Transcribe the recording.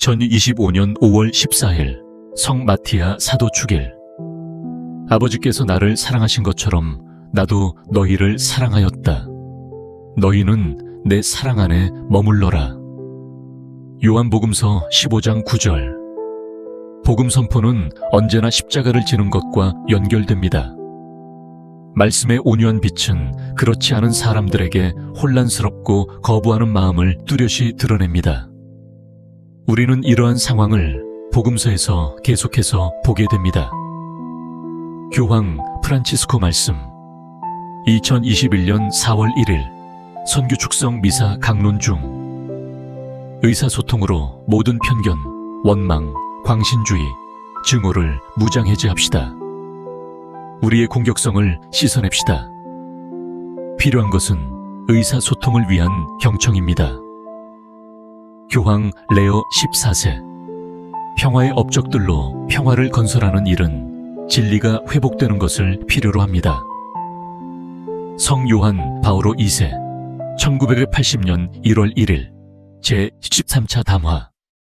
2025년 5월 14일 성 마티아 사도 축일 아버지께서 나를 사랑하신 것처럼 나도 너희를 사랑하였다. 너희는 내 사랑 안에 머물러라. 요한복음서 15장 9절 복음 선포는 언제나 십자가를 지는 것과 연결됩니다. 말씀의 온유한 빛은 그렇지 않은 사람들에게 혼란스럽고 거부하는 마음을 뚜렷이 드러냅니다. 우리는 이러한 상황을 복음서에서 계속해서 보게 됩니다. 교황 프란치스코 말씀 2021년 4월 1일 선교 축성 미사 강론 중 의사소통으로 모든 편견, 원망, 광신주의, 증오를 무장해제합시다. 우리의 공격성을 씻어냅시다. 필요한 것은 의사소통을 위한 경청입니다. 교황 레오 14세 평화의 업적들로 평화를 건설하는 일은 진리가 회복되는 것을 필요로 합니다. 성 요한 바오로 2세 1980년 1월 1일 제 13차 담화